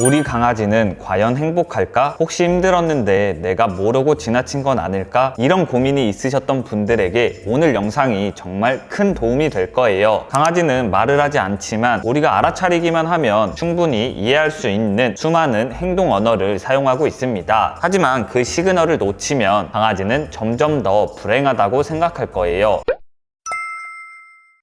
우리 강아지는 과연 행복할까? 혹시 힘들었는데 내가 모르고 지나친 건 아닐까? 이런 고민이 있으셨던 분들에게 오늘 영상이 정말 큰 도움이 될 거예요. 강아지는 말을 하지 않지만 우리가 알아차리기만 하면 충분히 이해할 수 있는 수많은 행동 언어를 사용하고 있습니다. 하지만 그 시그널을 놓치면 강아지는 점점 더 불행하다고 생각할 거예요.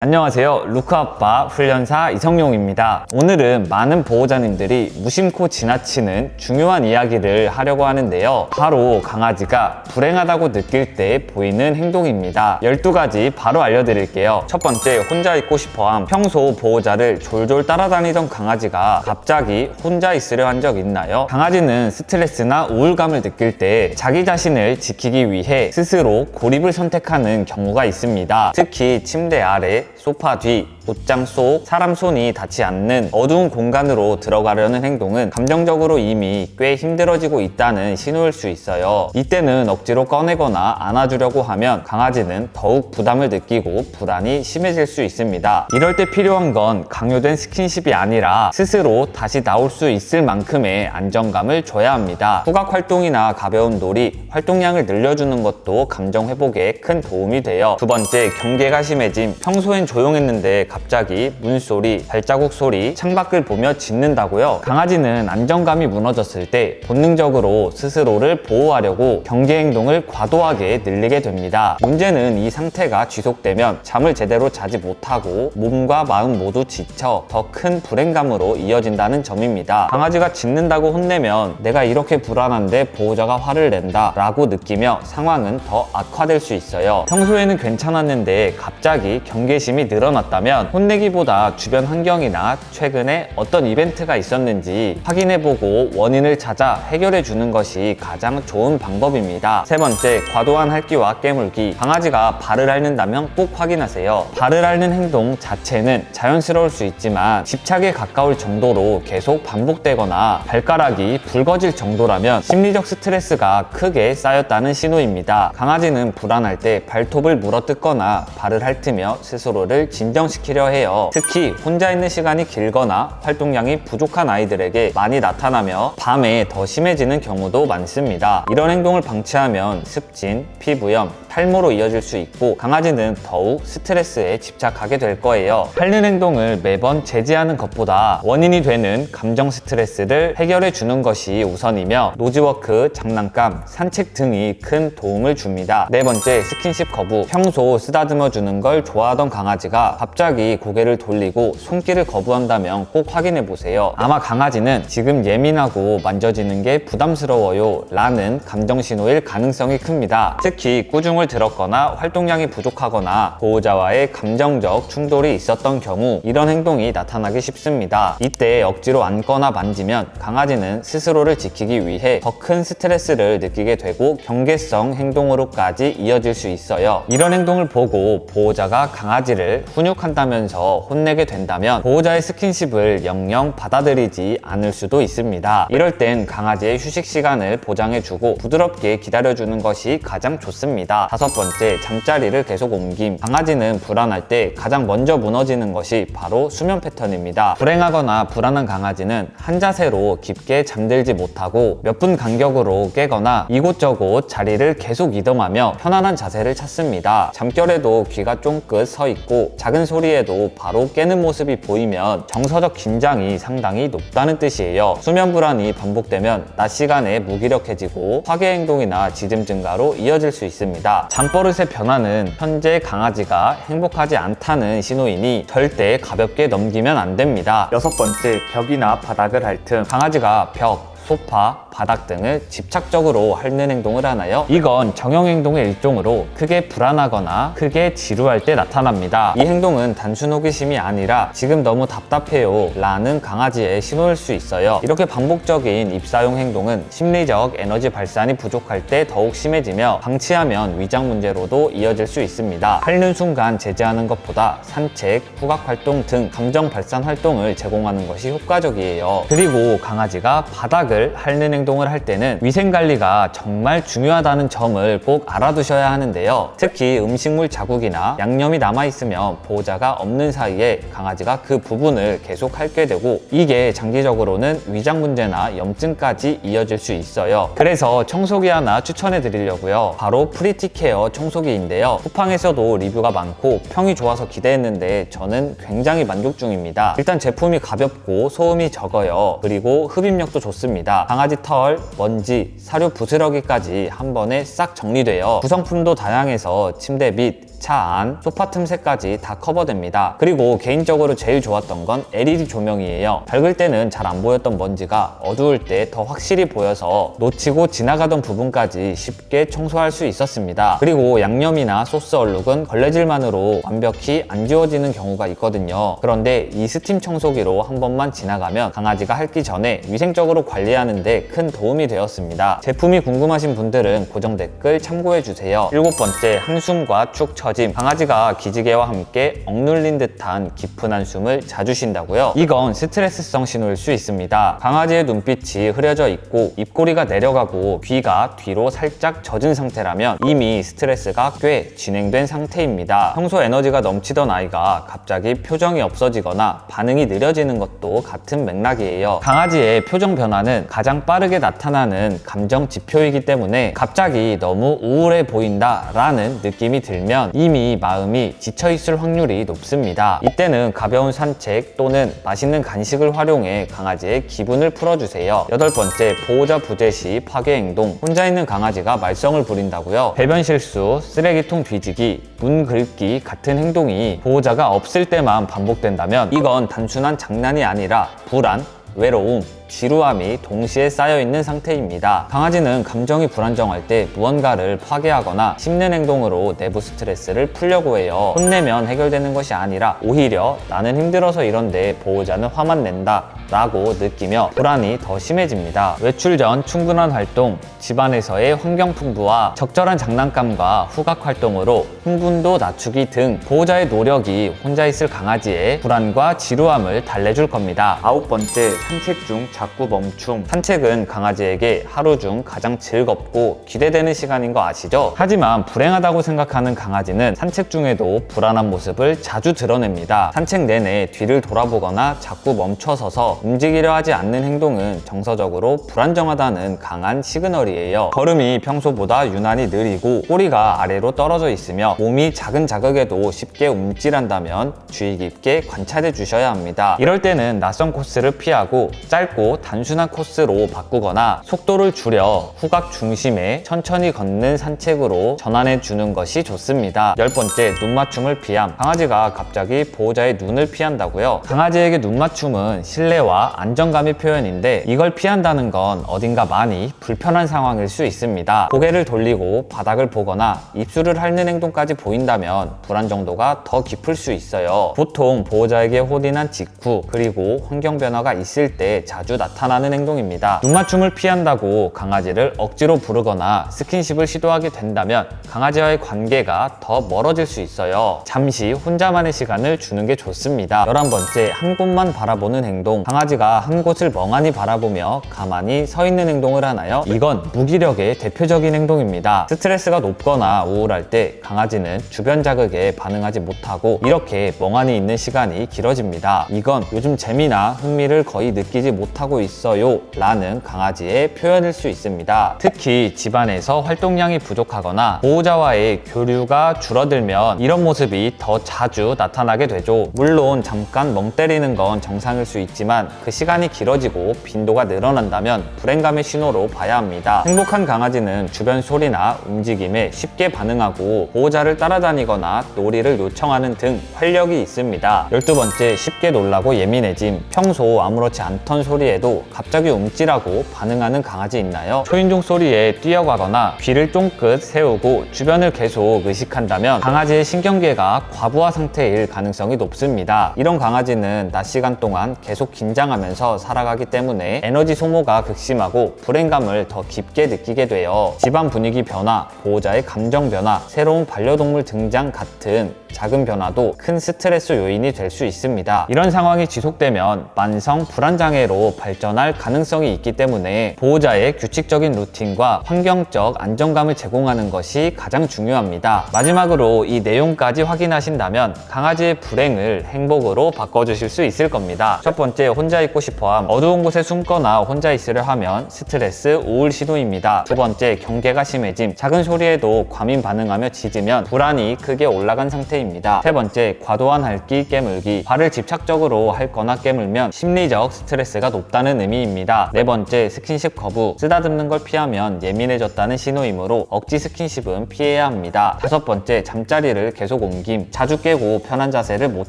안녕하세요. 루크아빠 훈련사 이성용입니다. 오늘은 많은 보호자님들이 무심코 지나치는 중요한 이야기를 하려고 하는데요. 바로 강아지가 불행하다고 느낄 때 보이는 행동입니다. 12가지 바로 알려드릴게요. 첫 번째, 혼자 있고 싶어함. 평소 보호자를 졸졸 따라다니던 강아지가 갑자기 혼자 있으려 한 적 있나요? 강아지는 스트레스나 우울감을 느낄 때 자기 자신을 지키기 위해 스스로 고립을 선택하는 경우가 있습니다. 특히 침대 아래, 소파 뒤, 옷장 속, 사람 손이 닿지 않는 어두운 공간으로 들어가려는 행동은 감정적으로 이미 꽤 힘들어지고 있다는 신호일 수 있어요. 이때는 억지로 꺼내거나 안아주려고 하면 강아지는 더욱 부담을 느끼고 불안이 심해질 수 있습니다. 이럴 때 필요한 건 강요된 스킨십이 아니라 스스로 다시 나올 수 있을 만큼의 안정감을 줘야 합니다. 후각 활동이나 가벼운 놀이, 활동량을 늘려주는 것도 감정 회복에 큰 도움이 돼요. 두 번째, 경계가 심해짐. 평소엔 조용했는데 갑자기 문소리, 발자국 소리, 창밖을 보며 짖는다고요? 강아지는 안정감이 무너졌을 때 본능적으로 스스로를 보호하려고 경계 행동을 과도하게 늘리게 됩니다. 문제는 이 상태가 지속되면 잠을 제대로 자지 못하고 몸과 마음 모두 지쳐 더 큰 불행감으로 이어진다는 점입니다. 강아지가 짖는다고 혼내면 내가 이렇게 불안한데 보호자가 화를 낸다 라고 느끼며 상황은 더 악화될 수 있어요. 평소에는 괜찮았는데 갑자기 경계심이 늘어났다면 혼내기보다 주변 환경이나 최근에 어떤 이벤트가 있었는지 확인해보고 원인을 찾아 해결해 주는 것이 가장 좋은 방법입니다. 세 번째, 과도한 핥기와 깨물기. 강아지가 발을 핥는다면 꼭 확인하세요. 발을 핥는 행동 자체는 자연스러울 수 있지만 집착에 가까울 정도로 계속 반복되거나 발가락이 붉어질 정도라면 심리적 스트레스가 크게 쌓였다는 신호입니다. 강아지는 불안할 때 발톱을 물어뜯거나 발을 핥으며 스스로를 진정시키려 해요. 특히 혼자 있는 시간이 길거나 활동량이 부족한 아이들에게 많이 나타나며 밤에 더 심해지는 경우도 많습니다. 이런 행동을 방치하면 습진, 피부염, 탈모로 이어질 수 있고 강아지는 더욱 스트레스에 집착하게 될 거예요. 핥는 행동을 매번 제지하는 것보다 원인이 되는 감정 스트레스를 해결해 주는 것이 우선이며 노즈워크, 장난감, 산책 등이 큰 도움을 줍니다. 네 번째, 스킨십 거부. 평소 쓰다듬어 주는 걸 좋아하던 강아지가 갑자기 고개를 돌리고 손길을 거부한다면 꼭 확인해 보세요. 아마 강아지는 지금 예민하고 만져지는 게 부담스러워요 라는 감정 신호일 가능성이 큽니다. 특히 꾸중을 들었거나 활동량이 부족하거나 보호자와의 감정적 충돌이 있었던 경우 이런 행동이 나타나기 쉽습니다. 이때 억지로 안거나 만지면 강아지는 스스로를 지키기 위해 더 큰 스트레스를 느끼게 되고 경계성 행동으로까지 이어질 수 있어요. 이런 행동을 보고 보호자가 강아지를 훈육한다면서 혼내게 된다면 보호자의 스킨십을 영영 받아들이지 않을 수도 있습니다. 이럴 땐 강아지의 휴식 시간을 보장해주고 부드럽게 기다려주는 것이 가장 좋습니다. 다섯 번째, 잠자리를 계속 옮김. 강아지는 불안할 때 가장 먼저 무너지는 것이 바로 수면 패턴입니다. 불행하거나 불안한 강아지는 한 자세로 깊게 잠들지 못하고 몇 분 간격으로 깨거나 이곳저곳 자리를 계속 이동하며 편안한 자세를 찾습니다. 잠결에도 귀가 쫑긋 서 있고 작은 소리에도 바로 깨는 모습이 보이면 정서적 긴장이 상당히 높다는 뜻이에요. 수면 불안이 반복되면 낮 시간에 무기력해지고 화계 행동이나 짖음 증가로 이어질 수 있습니다. 잠버릇의 변화는 현재 강아지가 행복하지 않다는 신호이니 절대 가볍게 넘기면 안 됩니다. 여섯 번째, 벽이나 바닥을 핥음. 강아지가 벽, 소파, 바닥 등을 집착적으로 핥는 행동을 하나요? 이건 정형 행동의 일종으로 크게 불안하거나 크게 지루할 때 나타납니다. 이 행동은 단순 호기심이 아니라 지금 너무 답답해요 라는 강아지의 신호일 수 있어요. 이렇게 반복적인 입사용 행동은 심리적 에너지 발산이 부족할 때 더욱 심해지며 방치하면 위장 문제로도 이어질 수 있습니다. 핥는 순간 제재하는 것보다 산책, 후각 활동 등 감정 발산 활동을 제공하는 것이 효과적이에요. 그리고 강아지가 바닥을 핥는 행동 을 할 때는 위생 관리가 정말 중요하다는 점을 꼭 알아두셔야 하는데요. 특히 음식물 자국이나 양념이 남아있으면 보호자가 없는 사이에 강아지가 그 부분을 계속 핥게 되고 이게 장기적으로는 위장 문제나 염증까지 이어질 수 있어요. 그래서 청소기 하나 추천해 드리려고요. 바로 프리티케어 청소기인데요. 쿠팡에서도 리뷰가 많고 평이 좋아서 기대했는데 저는 굉장히 만족 중입니다. 일단 제품이 가볍고 소음이 적어요. 그리고 흡입력도 좋습니다. 강아지 털, 먼지, 사료 부스러기까지 한 번에 싹 정리돼요. 구성품도 다양해서 침대 밑, 차 안, 소파 틈새까지 다 커버됩니다. 그리고 개인적으로 제일 좋았던 건 LED 조명이에요. 밝을 때는 잘 안 보였던 먼지가 어두울 때 더 확실히 보여서 놓치고 지나가던 부분까지 쉽게 청소할 수 있었습니다. 그리고 양념이나 소스 얼룩은 걸레질만으로 완벽히 안 지워지는 경우가 있거든요. 그런데 이 스팀 청소기로 한 번만 지나가면 강아지가 핥기 전에 위생적으로 관리하는데 큰 도움이 되었습니다. 제품이 궁금하신 분들은 고정 댓글 참고해주세요. 일곱 번째, 한숨과 축 처짐. 강아지가 기지개와 함께 억눌린 듯한 깊은 한숨을 자주 쉰다고요? 이건 스트레스성 신호일 수 있습니다. 강아지의 눈빛이 흐려져 있고 입꼬리가 내려가고 귀가 뒤로 살짝 젖은 상태라면 이미 스트레스가 꽤 진행된 상태입니다. 평소 에너지가 넘치던 아이가 갑자기 표정이 없어지거나 반응이 느려지는 것도 같은 맥락이에요. 강아지의 표정 변화는 가장 빠르게 나타나는 감정 지표이기 때문에 갑자기 너무 우울해 보인다 라는 느낌이 들면 이미 마음이 지쳐 있을 확률이 높습니다. 이때는 가벼운 산책 또는 맛있는 간식을 활용해 강아지의 기분을 풀어주세요. 여덟 번째, 보호자 부재 시 파괴 행동. 혼자 있는 강아지가 말썽을 부린다고요? 배변 실수, 쓰레기통 뒤지기, 문 긁기 같은 행동이 보호자가 없을 때만 반복된다면 이건 단순한 장난이 아니라 불안, 외로움, 지루함이 동시에 쌓여 있는 상태입니다. 강아지는 감정이 불안정할 때 무언가를 파괴하거나 씹는 행동으로 내부 스트레스를 풀려고 해요. 혼내면 해결되는 것이 아니라 오히려 나는 힘들어서 이런데 보호자는 화만 낸다. 라고 느끼며 불안이 더 심해집니다. 외출 전 충분한 활동, 집안에서의 환경 풍부와 적절한 장난감과 후각 활동으로 흥분도 낮추기 등 보호자의 노력이 혼자 있을 강아지의 불안과 지루함을 달래줄 겁니다. 아홉 번째, 산책 중 자꾸 멈춤. 산책은 강아지에게 하루 중 가장 즐겁고 기대되는 시간인 거 아시죠? 하지만 불행하다고 생각하는 강아지는 산책 중에도 불안한 모습을 자주 드러냅니다. 산책 내내 뒤를 돌아보거나 자꾸 멈춰서서 움직이려 하지 않는 행동은 정서적으로 불안정하다는 강한 시그널이에요. 걸음이 평소보다 유난히 느리고 꼬리가 아래로 떨어져 있으며 몸이 작은 자극에도 쉽게 움찔한다면 주의 깊게 관찰해 주셔야 합니다. 이럴 때는 낯선 코스를 피하고 짧고 단순한 코스로 바꾸거나 속도를 줄여 후각 중심에 천천히 걷는 산책으로 전환해 주는 것이 좋습니다. 열 번째, 눈 맞춤을 피함. 강아지가 갑자기 보호자의 눈을 피한다고요? 강아지에게 눈 맞춤은 신뢰와 안정감의 표현인데 이걸 피한다는 건 어딘가 많이 불편한 상황일 수 있습니다. 고개를 돌리고 바닥을 보거나 입술을 핥는 행동까지 보인다면 불안 정도가 더 깊을 수 있어요. 보통 보호자에게 호딘한 직후 그리고 환경 변화가 있을 때 자주 나타나는 행동입니다. 눈 맞춤을 피한다고 강아지를 억지로 부르거나 스킨십을 시도하게 된다면 강아지와의 관계가 더 멀어질 수 있어요. 잠시 혼자만의 시간을 주는 게 좋습니다. 11번째, 한 곳만 바라보는 행동. 강아지가 한 곳을 멍하니 바라보며 가만히 서 있는 행동을 하나요? 이건 무기력의 대표적인 행동입니다. 스트레스가 높거나 우울할 때 강아지는 주변 자극에 반응하지 못하고 이렇게 멍하니 있는 시간이 길어집니다. 이건 요즘 재미나 흥미를 거의 느끼지 못하고 있어요 라는 강아지의 표현일 수 있습니다. 특히 집안에서 활동량이 부족하거나 보호자와의 교류가 줄어들면 이런 모습이 더 자주 나타나게 되죠. 물론 잠깐 멍 때리는 건 정상일 수 있지만 그 시간이 길어지고 빈도가 늘어난다면 불행감의 신호로 봐야 합니다. 행복한 강아지는 주변 소리나 움직임에 쉽게 반응하고 보호자를 따라다니거나 놀이를 요청하는 등 활력이 있습니다. 12번째, 쉽게 놀라고 예민해짐. 평소 아무렇지 않던 소리에 도 갑자기 움찔하고 반응하는 강아지 있나요? 초인종 소리에 뛰어가거나 귀를 쫑긋 세우고 주변을 계속 의식한다면 강아지의 신경계가 과부하 상태일 가능성이 높습니다. 이런 강아지는 낮 시간 동안 계속 긴장하면서 살아가기 때문에 에너지 소모가 극심하고 불행감을 더 깊게 느끼게 돼요. 집안 분위기 변화, 보호자의 감정 변화, 새로운 반려동물 등장 같은 작은 변화도 큰 스트레스 요인이 될 수 있습니다. 이런 상황이 지속되면 만성 불안장애로 발전할 가능성이 있기 때문에 보호자의 규칙적인 루틴과 환경적 안정감을 제공하는 것이 가장 중요합니다. 마지막으로 이 내용까지 확인하신다면 강아지의 불행을 행복으로 바꿔주실 수 있을 겁니다. 첫 번째, 혼자 있고 싶어함. 어두운 곳에 숨거나 혼자 있으려 하면 스트레스, 우울 신호입니다. 두 번째, 경계가 심해짐. 작은 소리에도 과민 반응하며 짖으면 불안이 크게 올라간 상태입니다. 세 번째, 과도한 핥기, 깨물기. 발을 집착적으로 핥거나 깨물면 심리적 스트레스가 높 다는 의미입니다. 네 번째, 스킨십 거부. 쓰다듬는 걸 피하면 예민해졌다는 신호이므로 억지 스킨십은 피해야 합니다. 다섯 번째, 잠자리를 계속 옮김. 자주 깨고 편한 자세를 못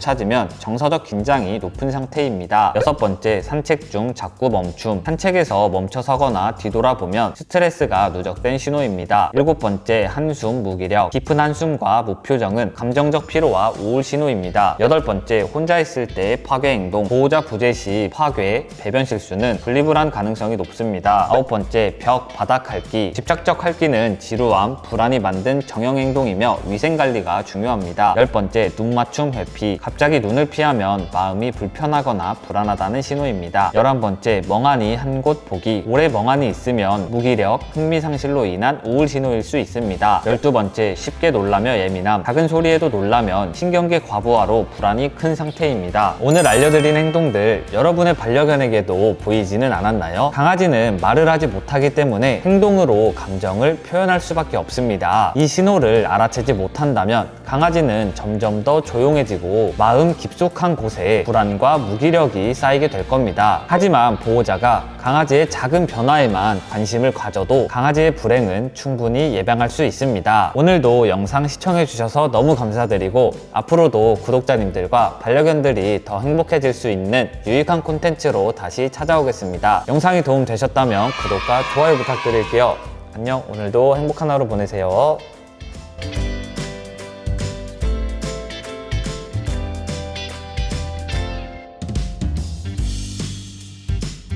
찾으면 정서적 긴장이 높은 상태입니다. 여섯 번째, 산책 중 자꾸 멈춤. 산책에서 멈춰 서거나 뒤돌아보면 스트레스가 누적된 신호입니다. 일곱 번째, 한숨, 무기력. 깊은 한숨과 무표정은 감정적 피로와 우울 신호입니다. 여덟 번째, 혼자 있을 때 파괴 행동. 보호자 부재 시 파괴, 배변 실수는 분리불안 가능성이 높습니다. 아홉 번째, 벽, 바닥 핥기. 집착적 핥기는 지루함, 불안이 만든 정형 행동이며 위생 관리가 중요합니다. 열 번째, 눈 맞춤 회피. 갑자기 눈을 피하면 마음이 불편하거나 불안하다는 신호입니다. 열한 번째, 멍하니 한 곳 보기. 오래 멍하니 있으면 무기력, 흥미 상실로 인한 우울 신호일 수 있습니다. 열두 번째, 쉽게 놀라며 예민함. 작은 소리에도 놀라면 신경계 과부하로 불안이 큰 상태입니다. 오늘 알려드린 행동들 여러분의 반려견에게도 보이지는 않았나요? 강아지는 말을 하지 못하기 때문에 행동으로 감정을 표현할 수밖에 없습니다. 이 신호를 알아채지 못한다면 강아지는 점점 더 조용해지고 마음 깊숙한 곳에 불안과 무기력이 쌓이게 될 겁니다. 하지만 보호자가 강아지의 작은 변화에만 관심을 가져도 강아지의 불행은 충분히 예방할 수 있습니다. 오늘도 영상 시청해주셔서 너무 감사드리고 앞으로도 구독자님들과 반려견들이 더 행복해질 수 있는 유익한 콘텐츠로 다시 찾아오겠습니다. 영상이 도움되셨다면 구독과 좋아요 부탁드릴게요. 안녕, 오늘도 행복한 하루 보내세요.